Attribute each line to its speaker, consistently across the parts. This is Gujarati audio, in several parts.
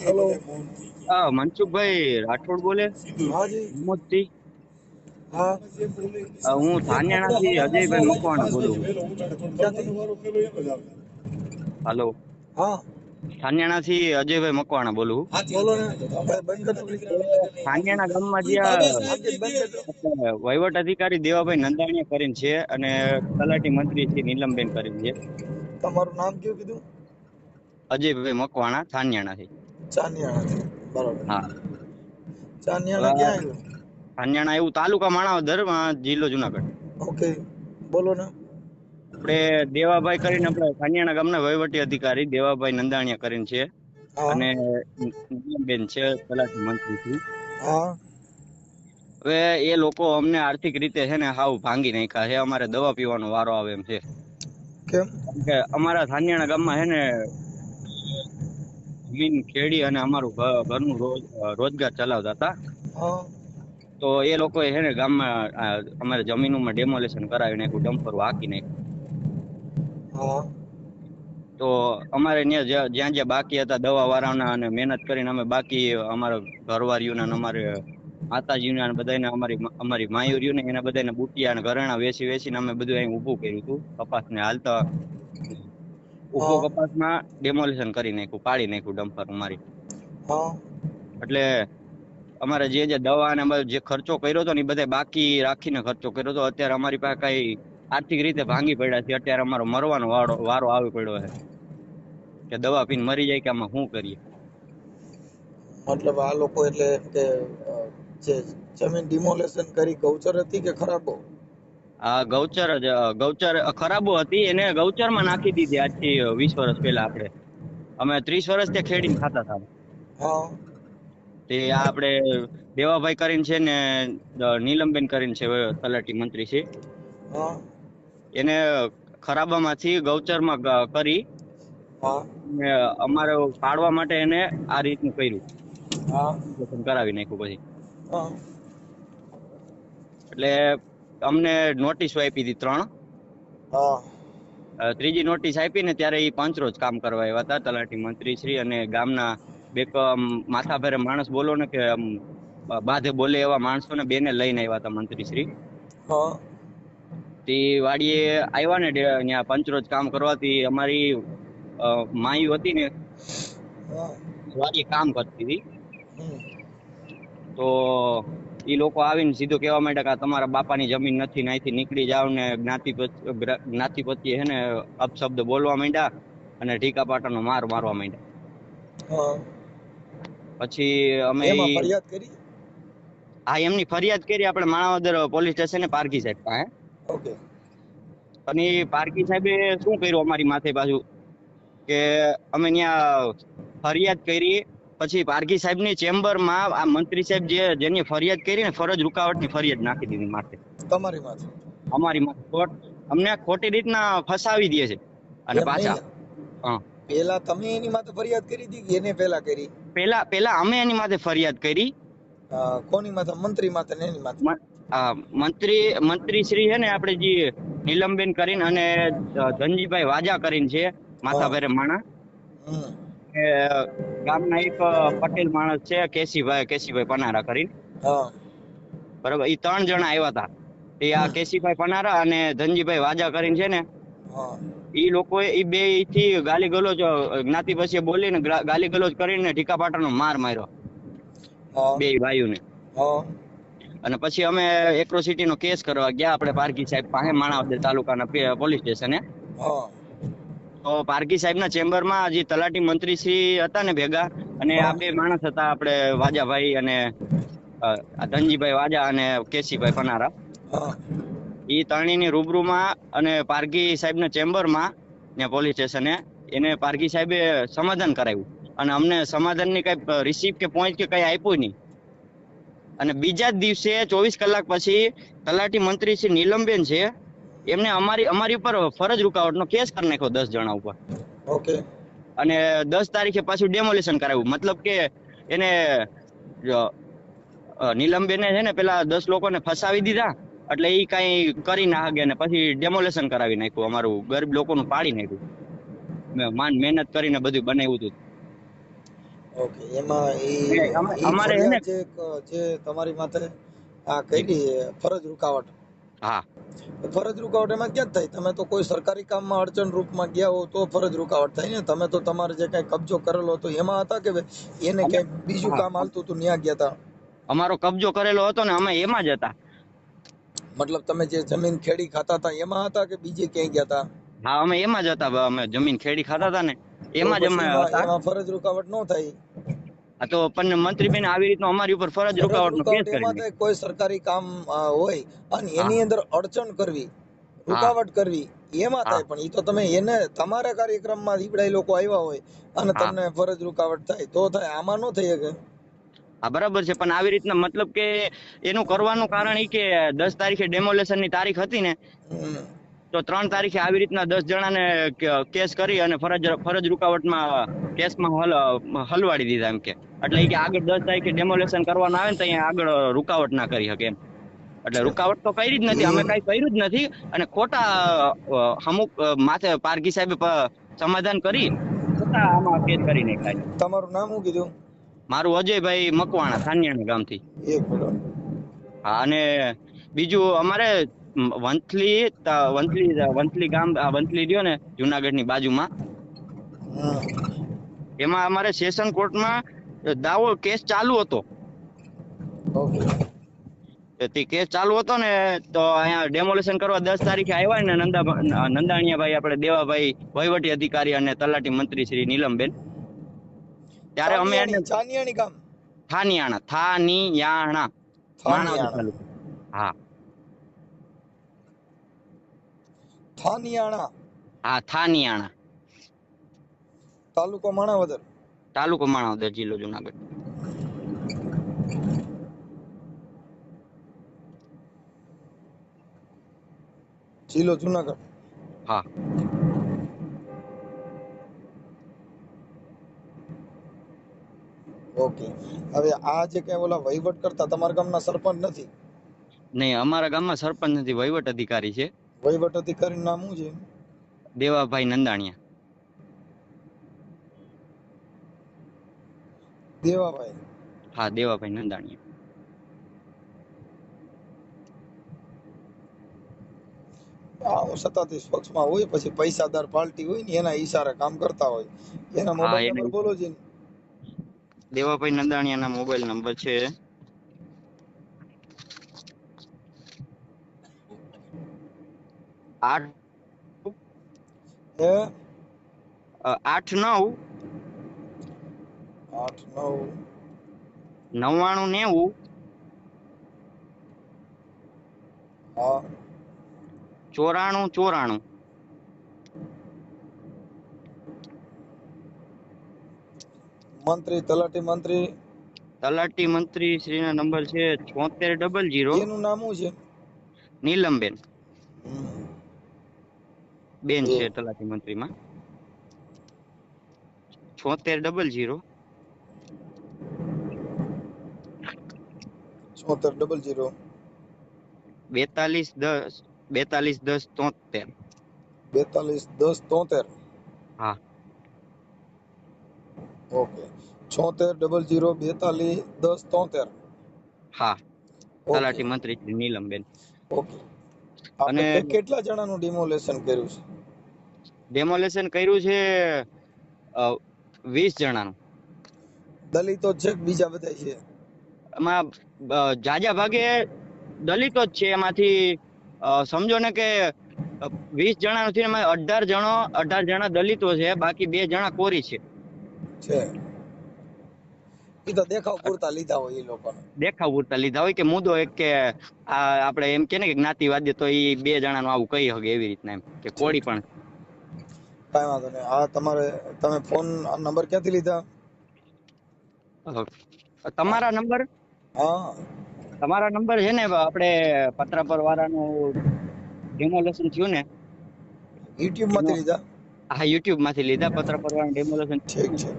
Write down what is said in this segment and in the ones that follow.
Speaker 1: હેલો
Speaker 2: હા મનસુખભાઈ રાઠોડ બોલે.
Speaker 1: હાજી હા.
Speaker 2: હું ધાનેણાથી અજયભાઈ મકવાણા બોલું હેલો.
Speaker 1: હા.
Speaker 2: ધાનેણાથી અજયભાઈ મકવાણા બોલું ધાનેણા ગામમાં જ્યાં વહીવટ અધિકારી દેવાભાઈ નંદાણીયા કરીને છે અને તલાટી મંત્રી શ્રી નીલમબેન કરીને છે.
Speaker 1: તમારું નામ કયું કીધું?
Speaker 2: અજયભાઈ મકવાણા ધાનેણાથી
Speaker 1: ચાનિયાણા બરોબર.
Speaker 2: હા.
Speaker 1: ચાનિયાણા ક્યાં આવ્યું?
Speaker 2: ધાનેણા એવું તાલુકા માણાવદર જિલ્લો જુનાગઢ.
Speaker 1: ઓકે. બોલો ને.
Speaker 2: આપણે દેવાભાઈ કરીને આપણે થાનિયાણા ગામના વહીવટી અધિકારી દેવાભાઈ નંદાણીયા કરીને છે. અને બેન છે તલાટી મંત્રી
Speaker 1: હા.
Speaker 2: હવે એ લોકો અમને આર્થિક રીતે છે ને હાવ ભાંગી નાખ્યા છે. અમારે દવા પીવાનો વારો આવે એમ છે.
Speaker 1: કેમ?
Speaker 2: કે અમારા થાનિયાણા ગામમાં છે ને જમીન ખેડી અને અમારું ઘરનું રોજગાર ચલાવતા હતા. તો એ લોકોએ છે ને ગામમાં અમારે જમીનોમાં ડેમોલેશન કરાવી નાખ્યું ડમ્પર વાકી નાખ્યું. તો અમારે ત્યાં જ્યાં જ્યાં બાકી હતા દવા વાળાના અને મહેનત કરીને અમે બાકી અમારા ઘરવાળીઓના અમારે માતાજીના અને બધાને અમારી અમારી માયુરીઓને એના બધાને બુટિયા અને ઘરેણા વેચી વેચીને અમે બધું અહીં ઊભું કર્યું હતું. કપાસને હાલતા
Speaker 1: હા.
Speaker 2: કપાસમાં ડેમોલિશન કરી નાખ્યું પાડી નાખ્યું ડમ્પર અમારી. એટલે અમારે જે જે દવા ને બધો જે ખર્ચો કર્યો હતો ને એ બધા બાકી રાખીને ખર્ચો કર્યો હતો. અત્યારે અમારી પાસે કઈ આર્થિક રીતે ભાંગી પડ્યા છે. અત્યારે અમારો મરવાનો વારો વારો આવી પડ્યો છે. કે દવા પીને મરી જાય કે આમાં શું કરીએ?
Speaker 1: મતલબ આ લોકો એટલે કે જે જમીન ડિમોલેશન કરી ગૌચર હતી કે ખરાબો?
Speaker 2: ગૌચર જ ગૌચર ખરાબો હતી એને ગૌચરમાં નાખી દીધી આજથી વીસ વર્ષ પહેલા આપણે. અમે ત્રીસ વર્ષ ત્યાં ખેડીને ખાતા હતા. તે આપણે દેવાભાઈ કરીને છે ને નીલમબેન કરીને છે તલાટી મંત્રી છે. એને ખરાબામાંથી ગૌચરમાં કરી અમારે પાડવા માટે એને આ રીતનું કર્યું. કરાવી નાખ્યું પછી. એટલે અમને નોટિસ આપી હતી ત્રણ. ત્રીજી નોટિસ આપી ને ત્યારે એ પંચરોજ કામ કરવા આવ્યા હતા તલાટી મંત્રી શ્રી અને ગામના બે માથા આમ માણસ બોલો ને કે બાધે બોલે એવા માણસોને બેને લઈને આવ્યા હતા મંત્રી શ્રી. તે વાડીએ આવ્યા ને ત્યાં પંચરોજ કામ કરવાથી અમારી માયુ હતી ને વાડીએ કામ કરતી હતી. તો ઈ લોકો આવીને સીધું કહેવા માંડ્યા કે આ તમારા બાપાની જમીન નથી અહીંથી નીકળી જાવ ને જ્ઞાતિ પત- જ્ઞાતિ પ્રત્યે હે ને અપશબ્દ બોલવા માંડ્યા અને ઢીકા પાટાનો માર મારવા માંડ્યા. પછી અમે
Speaker 1: ફરિયાદ કરી?
Speaker 2: હા એમની ફરિયાદ કરી આપણે માણાવદર પોલીસ સ્ટેશને પારકી સાહેબ પાસે.
Speaker 1: ઓકે.
Speaker 2: અને પારકી સાહેબે શું કર્યું અમારી માથે પાછું કે અમે ત્યાં ફરિયાદ કરી પછી પારકી સાહેબની ચેમ્બરમાં આ મંત્રી સાહેબ જે જેની ફરિયાદ કરી ને ફરજ રૂકાવટની ફરિયાદ નાખી દીધી માથે.
Speaker 1: તમારી માથે?
Speaker 2: અમારી માથે. ખોટ અમને ખોટી રીતના ફસાવી દે છે. અને પાછા હા.
Speaker 1: પેલા તમે એની માથે ફરિયાદ કરી હતી એને પેલા કરી?
Speaker 2: પેલા પેલા અમે એની માથે ફરિયાદ કરી.
Speaker 1: કોની માથે? મંત્રી માથે ને એની માથે?
Speaker 2: મંત્રી મંત્રી શ્રી છે ને આપણે જે નીલમબેન કરીને અને ધનજીભાઈ વાજા કરીને છે માથાભારે માણા ગામના એક પટેલ માણસ છે કેસીભાઈ કેસીભાઈ પનારા કરીને. બરાબર એ ત્રણ જણા આવ્યા હતા એ આ કેસીભાઈ પનારા અને ધનજીભાઈ વાજા કરીને છે ને એ લોકો એ બેથી ગાલી ગલોજ જ્ઞાતિ પછી બોલીને ગાલી ગલોજ કરીને ઢીકા પાટાનો માર માર્યો. બે ભાઈઓને. અને પછી અમે એક્રોસિટી નો કેસ કરવા ગયા આપણે પારકી સાહેબ પાસે માણાવદર તાલુકાના પોલીસ સ્ટેશને. તો પારકી સાહેબના ચેમ્બરમાં જે તલાટી મંત્રી શ્રી હતા ને ભેગા અને આ બે માણસ હતા આપણે વાજાભાઈ અને ધનજીભાઈ વાજા અને કેસીભાઈ પનારા.
Speaker 1: એ
Speaker 2: ઈ ત્રણેયની રૂબરૂમાં અને પારકી સાહેબના ચેમ્બરમાં ને પોલીસ સ્ટેશને એને પારકી સાહેબે સમાધાન કરાવ્યું. અને અમને સમાધાનની કઈ રિસીપ કે પોઈન્ટ કે કઈ આપ્યું નહીં. અને બીજા જ દિવસે ચોવીસ કલાક પછી તલાટી મંત્રી શ્રી નીલમબેન છે એમને અમારી અમારી ઉપર ફરજ રૂકાવટનો કેસ કરી નાખ્યો દસ જણા ઉપર.
Speaker 1: ઓકે.
Speaker 2: અને દસ તારીખે પાછું ડેમોલેશન કરાવ્યું. મતલબ કે એને નીલમબેને છે ને પેલા દસ લોકોને ફસાવી દીધા એટલે એ કઈ કરી ના હગે ને પછી ડેમોલેશન કરાવી નાખ્યું અમારું ગરીબ લોકોનું પાડી નાખ્યું. મેં માન મહેનત કરીને બધું બનાવ્યું હતું.
Speaker 3: ઓકે એમાં
Speaker 2: અમારે
Speaker 3: જે તમારી માથે આ કઈ ફરજ રૂકાવટ
Speaker 2: હા.
Speaker 3: ફરજ રૂકાવટ એમાં ક્યાં થાય? તમે તો કોઈ સરકારી કામમાં અડચણ રૂપમાં ગયા હો તો ફરજ રૂકાવટ થાય ને. તમે તો તમારે જે કઈ કબજો કરેલો હતો એમાં હતા કે એને કઈ બીજું કામ હાલતું હતું ત્યાં ગયા હતા
Speaker 2: અમારો કબજો કરેલો હતો ને અમે એમાં જ હતા.
Speaker 3: મતલબ તમે જે જમીન ખેડી ખાતા હતા એમાં હતા કે બીજે ક્યાંય ગયા હતા
Speaker 2: હા અમે એમાં જ હતા અમે જમીન ખેડી ખાતા હતા ને. એમાં જ અમે
Speaker 3: એમાં-
Speaker 2: હતા.
Speaker 3: એમાં ફરજ રૂકાવટ ન થાય
Speaker 2: આ તો પણ મંત્રી બેન આવી રીતનો અમારી ઉપર ફરજ રૂકાવટનો કેસ કરી
Speaker 3: કોઈ સરકારી કામ હોય. અને એની અંદર અડચણ કરવી રૂકાવટ કરવી એમાં થાય. પણ એ તો તમે એને તમારા કાર્યક્રમમાં ઈવડાઈ લોકો આવ્યા હોય અને તમને ફરજ રૂકાવટ થાય તો થાય. આમાં ન થઈ શકે.
Speaker 2: હા બરાબર છે. પણ આવી રીતના મતલબ કે એનું કરવાનું કારણ એ કે દસ તારીખે ડેમોલેશનની તારીખ હતી ને. તો ત્રણ તારીખે આવી રીતના દસ જણાને કેસ કરી અને ફરજ ફરજ રૂકાવટમાં કેસમાં હલ હલવાડી દીધા એમ કે. એટલે કે આગળ દસ તારીખે ડેમોલેશન કરવાનું આવે ને તો અહીંયા આગળ રૂકાવટ ના કરી શકે એમ. એટલે રૂકાવટ તો કરી જ નથી અમે કઈ કર્યું જ નથી અને ખોટા અમુક માથે પારકી સાહેબે સમાધાન કરી ખોટા આમાં કેસ કરી નાખ્યા.
Speaker 3: તમારું નામ શું કીધું?
Speaker 2: મારું અજયભાઈ મકવાણા થાનિયાણા ગામથી.
Speaker 3: એક મિનિટ.
Speaker 2: હા અને બીજું અમારે વંથલી વંથલી વંથલી ગામ વંથલી રહ્યો ને જુનાગઢની બાજુમાં એમાં અમારે સેશન કોર્ટમાં દાવો કેસ ચાલુ હતો. તે કેસ ચાલુ હતો ને તો અહીંયા ડેમોલેશન કરવા દસ તારીખે આવ્યા ને નંદા નંદાણીયાભાઈ આપણે દેવાભાઈ વહીવટી અધિકારી અને તલાટી મંત્રી શ્રી નીલમબેન. ત્યારે અમે થાનિયાણા થાનિયાણા.
Speaker 3: થાનિયાણા.
Speaker 2: હા.
Speaker 3: થાનિયાણા.
Speaker 2: હા થાનિયાણા.
Speaker 3: તાલુકો માણાવદર.
Speaker 2: તાલુકો માણાવદર જિલ્લો જુનાગઢ.
Speaker 3: જિલ્લો જુનાગઢ.
Speaker 2: હા.
Speaker 3: ઓકે. હવે આ જે કઈ ઓલા વહીવટ કરતા તમારા ગામના સરપંચ નથી?
Speaker 2: નહીં અમારા ગામમાં સરપંચ નથી વહીવટ અધિકારી છે.
Speaker 3: વહીવટ અધિકારી નામ શું છે?
Speaker 2: દેવાભાઈ નંદાણીયા.
Speaker 3: દેવાભાઈ.
Speaker 2: હા દેવાભાઈ નંદાણીયા.
Speaker 3: સત્તાધીશ પક્ષમાં હોય પછી પૈસાદાર પાર્ટી હોય ને એના ઈશારે કામ કરતા હોય. એના મોબાઈલ નંબર બોલો છે
Speaker 2: દેવાભાઈ નંદાણીયાના મોબાઈલ નંબર છે. આઠ આઠ નવ
Speaker 3: આઠ નવ
Speaker 2: નવ્વાણું નેવું ચોરાણું ચોરાણું.
Speaker 3: મંત્રી તલાટી મંત્રી?
Speaker 2: તલાટી મંત્રી શ્રીના નંબર છે છોતેર ડબલ જીરો
Speaker 3: એનું નામ શું છે?
Speaker 2: નીલમબેન. બેન છે તલાટી મંત્રીમાં. છોતેર ડબલ જીરો
Speaker 3: છોતેર ડબલ જીરો
Speaker 2: બેતાલીસ દસ બેતાલીસ દસ તોતેર.
Speaker 3: બેતાલીસ દસ તોતેર.
Speaker 2: હા.
Speaker 3: ઓકે. છોતેર ડબલ જીરો બેતાલીસ દસ તોતેર.
Speaker 2: હા. તલાટી મંત્રી શ્રી નીલમબેન.
Speaker 3: ઓકે.
Speaker 2: અને-
Speaker 3: કેટલા જણાનું ડિમોલેશન કર્યું છે?
Speaker 2: ડેમોલેશન કર્યું છે વીસ જણાનું.
Speaker 3: દલિતો છે બીજા બધા છે?
Speaker 2: એમાં જાજા ભાગે દલિતો જ છે એમાંથી. સમજો ને કે વીસ જણા નથી એમાં અઢાર જણો અઢાર જણા દલિતો છે બાકી બે જણા કોરી છે.
Speaker 3: છે. એ તો દેખાવ પૂરતા લીધા હોય એ લોકોને.
Speaker 2: દેખાવ પૂરતા લીધા હોય કે મુદ્દો એક કે આ આપણે એમ કે ને કે જ્ઞાતિવાદી તો એ બે જણાનું આવું કહી શકે એવી રીતના એમ કે કોળી પણ
Speaker 3: કાંઈ વાંધો નહીં. આ તમારે તમે ફોન નંબર ક્યાંથી લીધા?
Speaker 2: તમારા નંબર?
Speaker 3: હા.
Speaker 2: તમારા નંબર છે ને આપણે પત્રાપર વાળાનું ડેમોલેશન થયું ને.
Speaker 3: યુટ્યુબમાંથી લીધા?
Speaker 2: હા યુટ્યુબમાંથી લીધા પત્રાપર વાળાનું ડેમોલેશન
Speaker 3: ઠીક છે.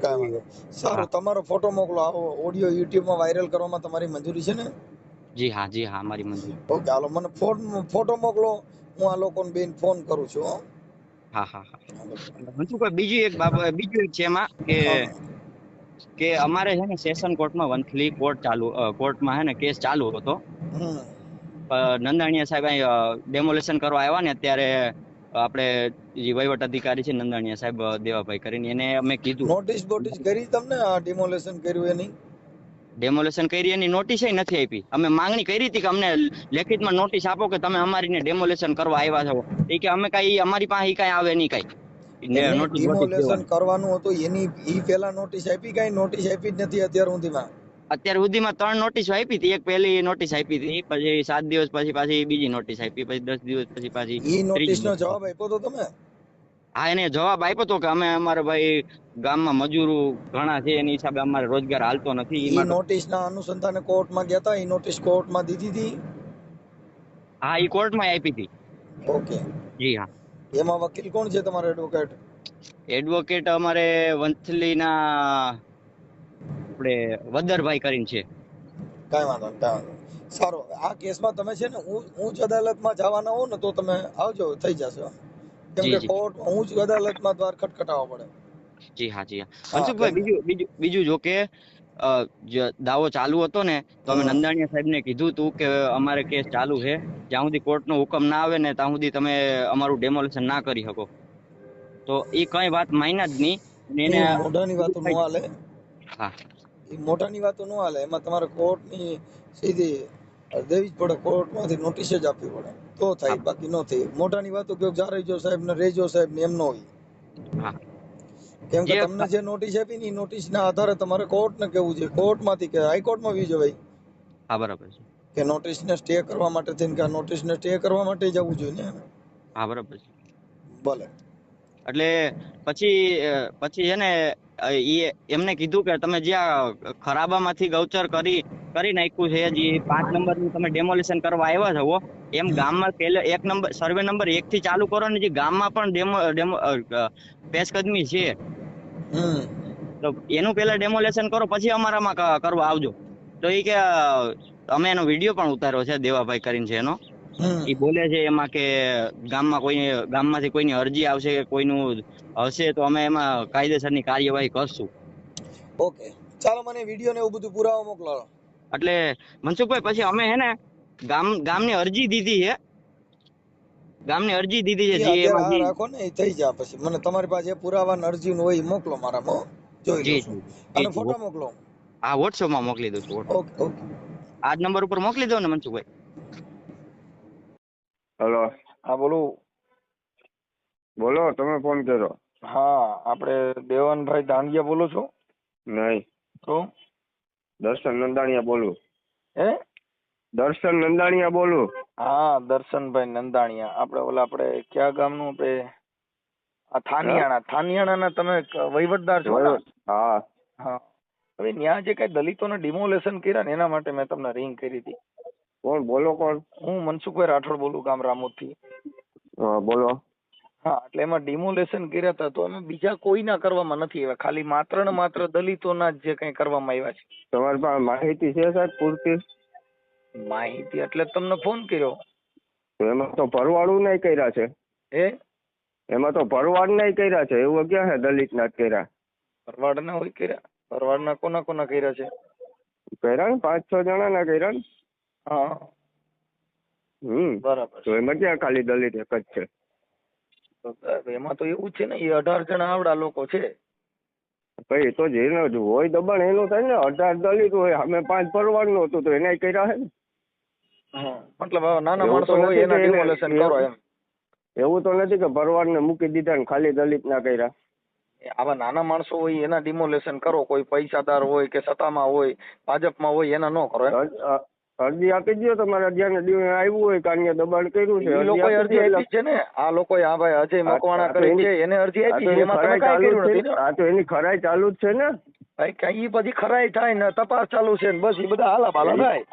Speaker 3: કઈ વાંધો. સારું તમારો ફોટો મોકલો. આવો ઓડિયો યુટ્યુબમાં વાયરલ કરવામાં તમારી મંજૂરી છે ને?
Speaker 2: જી હા જી હા મારી મંજૂરી.
Speaker 3: ઓકે હાલો મને ફોન ફોટો મોકલો. હું આ લોકોને બેન ફોન કરું છું હો.
Speaker 2: હા હા. બીજું એક બાબત બીજું એક છે એમાં કે કે અમારે છે ને સેશન કોર્ટમાં વંથલી કોર્ટ ચાલુ કોર્ટમાં છે ને કેસ ચાલુ હતો. નંદાણીયા સાહેબ અહીં ડેમોલેશન કરવા આવ્યા ને અત્યારે આપણે જે વહીવટ અધિકારી છે નંદાણીયા સાહેબ દેવાભાઈ કરીને એને અમે કીધું.
Speaker 1: નોટિસ બોટિસ કરી તમને આ ડિમોલેશન કર્યું એની?
Speaker 2: ડેમોલેશન કરી એની નોટિસ નથી આપી. અમે માંગણી કરી હતી કે અમને લેખિતમાં નોટિસ આપો કે તમે અમારીને ડેમોલેશન કરવા આવ્યા છો. એ કે અમે કઈ અમારી પાસે કઈ આવે નહીં કઈ. નોટિસ
Speaker 1: કરવાનું હતું એની ઈ પહેલા નોટિસ આપી કઈ નોટિસ આપી જ નથી અત્યાર સુધીમાં?
Speaker 2: અત્યાર સુધીમાં ત્રણ નોટિસ આપી હતી એક પહેલી નોટિસ આપી હતી પછી સાત દિવસ પછી પાછી બીજી નોટિસ આપી પછી દસ દિવસ પછી પાછી
Speaker 1: ઈ નોટિસ નો જવાબ આપ્યો તો તમે?
Speaker 2: હા એને જવાબ આપ્યો હતો કે અમે અમારે ભાઈ ગામમાં મજૂરો ઘણા છે એની હિસાબે અમારે રોજગાર હાલતો નથી એ
Speaker 1: ઈ નોટિસ ના અનુસંધાને કોર્ટમાં ગયા હતા એ નોટિસ કોર્ટમાં દીધી હતી
Speaker 2: હા એ કોર્ટમાં આપી હતી.
Speaker 1: ઓકે.
Speaker 2: જી હા.
Speaker 1: એમાં વકીલ કોણ છે તમારો એડવોકેટ
Speaker 2: એડવોકેટ અમારે વંથલીના આપણે વદરભાઈ કરીને છે.
Speaker 1: કાંઈ વાંધો નહીં. સારું આ કેસમાં તમે છે ને ઉચ્ચ અદાલતમાં જવાના હો ને તો તમે આવજો થઈ જશે. કેમ કે
Speaker 2: જી.
Speaker 1: કોર્ટ ઉચ્ચ અદાલતમાં દ્વાર ખટખટાવવા પડે.
Speaker 2: જી હા જી હા.
Speaker 1: હા,
Speaker 2: મનસુખભાઈ બીજું બીજું બીજું જો કે દાવો ચાલુ હતો ને તો અમે
Speaker 1: નંદાણીયા
Speaker 2: નંદાણીયા સાહેબને કીધું હતું કે અમારે કેસ ચાલુ છે. જ્યાં સુધી કોર્ટનો હુકમ ના આવે ને ત્યાં સુધી તમે અમારું ડેમોલેશન ના કરી શકો. તો એ કઈ વાત માન્યા જ નહીં. એને
Speaker 1: મોટાની મોઢાની વાતો નો હાલે.
Speaker 2: હા.
Speaker 1: ઈ મોઢાની વાતો નો હાલે. એમાં તમારે કોર્ટની સીધી દેવી જ પડે કોર્ટમાંથી નોટિસ જ આપવી પડે. તો થાય બાકી ન થાય. મોઢાની વાતો કયો જા રહેજો સાહેબ ને રેજો સાહેબ ને એમ ન હોય. કેમ કે તમને જે નોટિસ આપી ની નોટિસ ના આધારે તમારે કોર્ટ ને કેવું છે? કોર્ટમાંથી કે હાઈકોર્ટમાં વી જવાય.
Speaker 2: હા બરાબર છે.
Speaker 1: કે નોટિસ ને સ્ટે કરવા માટે થઈને કે નોટિસ ને સ્ટે કરવા માટે જવું જોઈએ ને
Speaker 2: હા બરાબર છે.
Speaker 1: ભલે.
Speaker 2: એટલે પછી પછી છે ને ઈ એમને કીધું કે તમે જ્યાં ખરાબામાંથી ગૌચર કરી કરી નાખ્યું છે જે પાંચ નંબરનું તમે ડેમોલિશન કરવા આવ્યા છો એમ ગામમાં પેલે એક નંબર સર્વે નંબર એક થી ચાલુ કરો ને જે ગામમાં પણ ડેમો ડેમો પેશકદમી છે. તો એનું પેલા ડેમોલેશન કરો પછી અમારામાં કરવા આવજો. તો એ કે અમે એનો વીડિયો પણ ઉતાર્યો છે દેવાભાઈ કરીને છે એનો. એ બોલે છે એમાં કે ગામમાં કોઈ ગામમાંથી કોઈની અરજી આવશે કે કોઈનું હશે તો અમે એમાં કાયદેસરની કાર્યવાહી કરશું.
Speaker 1: ઓકે. ચાલો મને વીડિયો ને એવું બધું પુરાવા મોકલો
Speaker 2: એટલે મનસુખભાઈ પછી અમે હે ને ગામ ગામની અરજી દીધી છે. ગામની અરજી દીધી છે જે એમાં
Speaker 1: રાખો ને એ થઈ જાય પછી. મને તમારી પાસે જે પુરાવા અરજી નું હોય એ મોકલો મારામાં જોઈ લઉં અને ફોટો મોકલો.
Speaker 2: હા WhatsApp માં મોકલી દઉં છું.
Speaker 1: Okay okay.
Speaker 2: આજ નંબર ઉપર મોકલી દો ને મનસુખભાઈ.
Speaker 4: હલો.
Speaker 1: હા બોલો.
Speaker 4: બોલો તમે ફોન કર્યો.
Speaker 1: હા આપણે દેવનભાઈ દાંડિયા બોલો છો?
Speaker 4: નહીં.
Speaker 1: તો
Speaker 4: દર્શન નંદાણીયા બોલું.
Speaker 1: હે?
Speaker 4: દર્શન નંદાણીયા બોલું.
Speaker 1: હા દર્શનભાઈ નંદાણીયા. આપણે ઓલા આપણે કયા ગામનું આપણે? આ થાનિયાણા. થાનિયાણાના તમે વહીવટદાર છો
Speaker 4: હા.
Speaker 1: હા. હવે ત્યાં જે કઈ દલિતોને ડિમોલેશન કર્યા ને એના માટે મેં તમને રિંગ કરી હતી.
Speaker 4: કોણ? બોલો કોણ?
Speaker 1: હું મનસુખભાઈ રાઠોડ બોલું ગામ રામોદથી.
Speaker 4: હા બોલો.
Speaker 1: હા એટલે એમાં ડિમોલેશન કર્યા હતા તો અમે બીજા કોઈના કરવામાં નથી આવ્યા. ખાલી માત્ર ને માત્ર દલિતોના જ જે કઈ કરવામાં આવ્યા છે.
Speaker 4: તમારી પાસે માહિતી છે સાહેબ પૂરતી?
Speaker 1: માહિતી એટલે તમને ફોન કર્યો.
Speaker 4: તો એમાં તો ભરવાડું નહીં કર્યા છે.
Speaker 1: એ
Speaker 4: એમાં તો ભરવાડ નહીં કર્યા છે. એવું ક્યાં છે દલિતના જ કર્યા?
Speaker 1: ભરવાડના હોય કર્યા? ભરવાડના કોના કોના કર્યા છે?
Speaker 4: કર્યા ને પાંચ છ જણાના કર્યા ને?
Speaker 1: હા.
Speaker 4: હમ.
Speaker 1: બરાબર
Speaker 4: તો એમાં ક્યાં ખાલી દલિત એક જ છે?
Speaker 1: એમાં તો એવું છે ને એ અઢાર જણા આવડા લોકો છે.
Speaker 4: ભાઈ તો જેનું જ હોય દબાણ એનું થાય ને અઢાર દલિત હોય અમે પાંચ ભરવાડનું હતું તો એનાય કર્યા હે ને?
Speaker 1: મતલબ નાના માણસો હોય એના
Speaker 4: એને-
Speaker 1: ડિમોલેશન કરો એમ.
Speaker 4: એવું તો નથી કે ભરવાડને મૂકી દીધા ને ખાલી દલિત ના
Speaker 1: કર્યા. આવા નાના માણસો હોય એના ડિમોલેશન કરો. કોઈ પૈસાદાર હોય કે સત્તામાં હોય ભાજપમાં હોય એના ન કરો
Speaker 4: અરજી આપી દો તમારા ધ્યાને દી- આવ્યું હોય કે અન્ય દબાણ કર્યું છે
Speaker 1: લોકોએ અરજી આપી છે ને? આ લોકોએ આ ભાઈ અજય મકવાણા કરી છે એને અરજી આપી છે એમાં તમે
Speaker 4: ખરાઈ
Speaker 1: કાંઈ
Speaker 4: ચાલુ
Speaker 1: કર્યું
Speaker 4: જ છે
Speaker 1: નથી
Speaker 4: આ તો એની ખરાઈ ચાલુ જ છે ને?
Speaker 1: ભાઈ કઈ પછી ખરાઈ થાય ને તપાસ ચાલુ છે ને બસ એ બધા હાલા ભાલા થાય.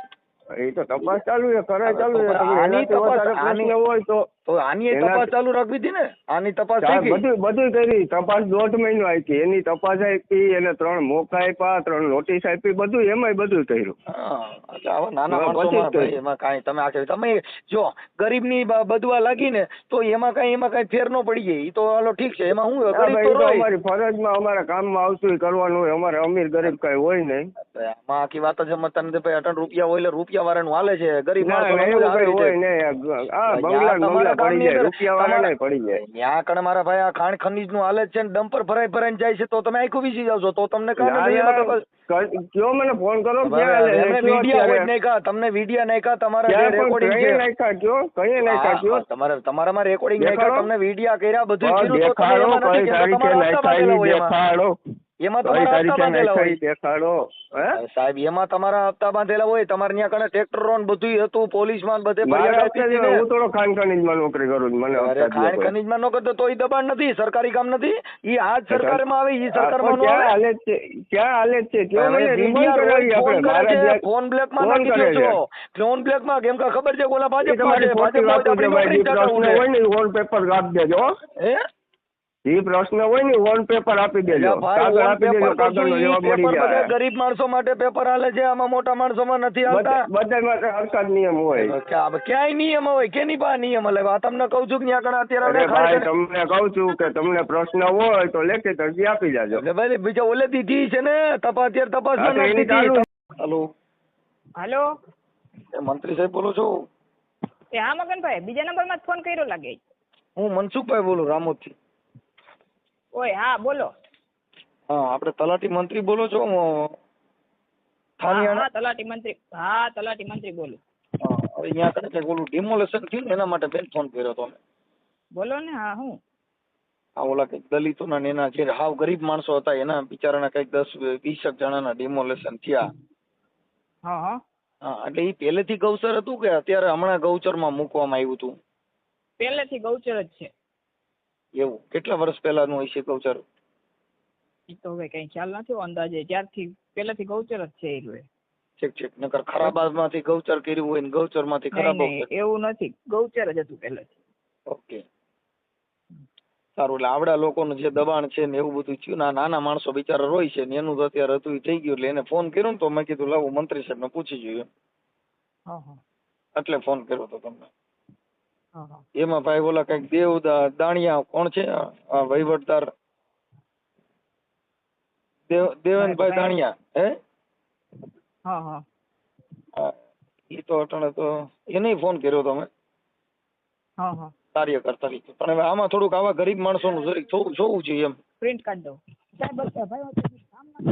Speaker 4: એ તો તપાસ ચાલુ છે ખરાઈ ચાલુ છે.
Speaker 1: આની તપાસ-
Speaker 4: હોય તો
Speaker 1: તો આની તપાસ ચાલુ રાખવી હતી ને? આની તપાસ
Speaker 4: બધું બધું કરી. તપાસ દોઢ મહિનો આપી. એની તપાસ આપી એને ત્રણ મોકા આપ્યા ત્રણ નોટિસ આપી બધું એમાંય બધું કર્યું.
Speaker 1: નાના ભાઈ એમાં કાંઈ તમે આખે તમે જો ગરીબની બદવા લાગી ને તો એમાં કાંઈ એમાં કાંઈ ફેર ન પડી જાય. એ તો હાલો ઠીક છે. એમાં
Speaker 4: હું
Speaker 1: ગરીબ તો
Speaker 4: અમારી ફરજમાં અમારા કામમાં આવતું કરવાનું હોય. અમારે અમીર ગરીબ કાંઈ હોય નહીં.
Speaker 1: આમાં આખી વાત જ સમજતા નથી ભાઈ અટણ રૂપિયા હોય એટલે રૂપિયા વાળાનું હાલે છે. ગરીબ
Speaker 4: ના
Speaker 1: માણસો
Speaker 4: ના, હોય નહીં. બંગલા બંગલા. પડી જાય રૂપિયા વાળા નહીં પડી જાય.
Speaker 1: ત્યાં કણ મારા ભાઈ આ ખાણ ખનીજનું હાલે છે ને ડમ્પર ભરાઈ ભરાઈ જાય છે તો તમે આખું વીસી જાવ છો તો તમને
Speaker 4: કયો મને ફોન કરો
Speaker 1: વિડિયા તમને વિડિયા નાખ્યા તમારા રેકોર્ડિંગ
Speaker 4: નાખ્યા
Speaker 1: તમારે તમારામાં રેકોર્ડિંગ. નાખ્યા તમને વિડિયા કર્યા બધું કર્યું તો તમે એમાં તમારા હપ્તા બાંધેલા હોય. સાહેબ એમાં તમારા હપ્તા બાંધેલા હોય તમારે ત્યાં કણે ટ્રેક્ટરો ને બધું હતું પોલીસમાં બધે.
Speaker 4: હું થોડો ખાન ખનીજમાં નોકરી કરું છું મને કોઈ.
Speaker 1: ખનીજમાં નો કરતો તો એ દબાણ નથી સરકારી કામ નથી. ઈ આ સરકાર સરકારમાં આવે ઈ સરકારમાં
Speaker 4: ક્યાં હાલે છે? ક્યાં હાલે છે?
Speaker 1: ફોન બ્લેકમાં
Speaker 4: ફોન
Speaker 1: નાખી દો
Speaker 4: છે.
Speaker 1: ફોન બ્લેકમાં કેમ કે ખબર છે ઓલા
Speaker 4: ભાજપ
Speaker 1: ભાજપ હોય
Speaker 4: ને વોલ પેપર આપી દેજો
Speaker 1: હે?
Speaker 4: જે પ્રશ્ન હોય ને વન પેપર આપી દેજો. કાગળ આપી દેજો કાગળ
Speaker 1: નો
Speaker 4: જવાબ મળી જાય.
Speaker 1: ગરીબ માણસો માટે પેપર હાલે છે આમાં મોટા માણસોમાં નથી આવતા
Speaker 4: બધા માટે હરકા નિયમ હોય.
Speaker 1: ક્યાંય નિયમ હોય? કેની પાસે નિયમ હલે? આ તમને કહું છું કે ત્યાં કણે અત્યારે
Speaker 4: ભાઈ તમને કહું છું કે તમને પ્રશ્ન હોય તો લેખિત અરજી આપી જાજો
Speaker 1: એટલે ભાઈ બીજા ઓલે દીધી છે ને તપાસ અત્યારે
Speaker 4: તપાસ
Speaker 1: નથી હલો.
Speaker 5: હાલો.
Speaker 1: મંત્રી સાહેબ બોલો છો.
Speaker 5: એ હા મગનભાઈ બીજા નંબરમાં ફોન કર્યો લાગે.
Speaker 1: હું મનસુખભાઈ બોલું રામોદથી
Speaker 5: ઓય હા બોલો.
Speaker 1: હા આપણે તલાટી મંત્રી બોલો છો થાનિયાના
Speaker 5: તલાટી મંત્રી હા તલાટી મંત્રી બોલું.
Speaker 1: હા હવે અહીંયા કને કંઈક ઓલું ડિમોલેશન થયું ને એના માટે બેન ફોન કર્યો હતો અમે.
Speaker 5: બોલો ને હા હું?
Speaker 1: આ ઓલા કંઈક દલિતોના ને એના જે હાવ ગરીબ માણસો હતા એના બિચારાના કંઈક દસ વીસક જણાના ડિમોલેશન થયા.
Speaker 5: હા હા.
Speaker 1: હા એટલે એ પહેલેથી ગૌચર હતું કે અત્યારે હમણાં ગૌચરમાં મૂકવામાં આવ્યું હતું?
Speaker 5: પહેલેથી ગૌચર જ છે.
Speaker 1: એવું? કેટલા વર્ષ પહેલાનું હશે ગૌચર
Speaker 5: તો હવે કઈ ખ્યાલ નથી અંદાજે ત્યારથી પહેલાથી ગૌચર જ છે એ.
Speaker 1: ઠીક ઠીક. નકર ખરાબાદમાંથી ગૌચર કર્યું હોય ને ગૌચરમાંથી ખરાબ
Speaker 5: એવું નથી. ગૌચર જ હતું પહેલાથી.
Speaker 1: ઓકે. સારું એટલે આવડા લોકોનું જે દબાણ છે ને એવું બધું થયું ના નાના માણસો બિચારા રોય છે ને એનું તો અત્યારે હતું થઈ ગયું એટલે એને ફોન કર્યો ને તો મેં કીધું લાવું મંત્રી સાહેબને પૂછી જોઈએ.
Speaker 5: હા.
Speaker 1: એટલે ફોન કર્યો તો તમને. એમાં ભાઈ ઓલા કંઈક દેવ દાણિયા કોણ છે? વહીવટદાર દેવ દેવનભાઈ દાણિયા હે?
Speaker 5: હા હા.
Speaker 1: હા, તો અટાણે તો એને ફોન કર્યો તો મેં.
Speaker 5: હા હા.
Speaker 1: કાર્યકર તરીકે પણ હવે આમાં થોડુંક આવા ગરીબ માણસોનું જરીક જોવું જોવું જોઈએ એમ.
Speaker 5: પ્રિન્ટ કાઢ દો સાહેબ ભાઈ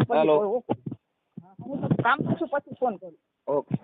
Speaker 1: હાલો.
Speaker 5: કામ પછી ફોન કરું.
Speaker 1: ઓકે.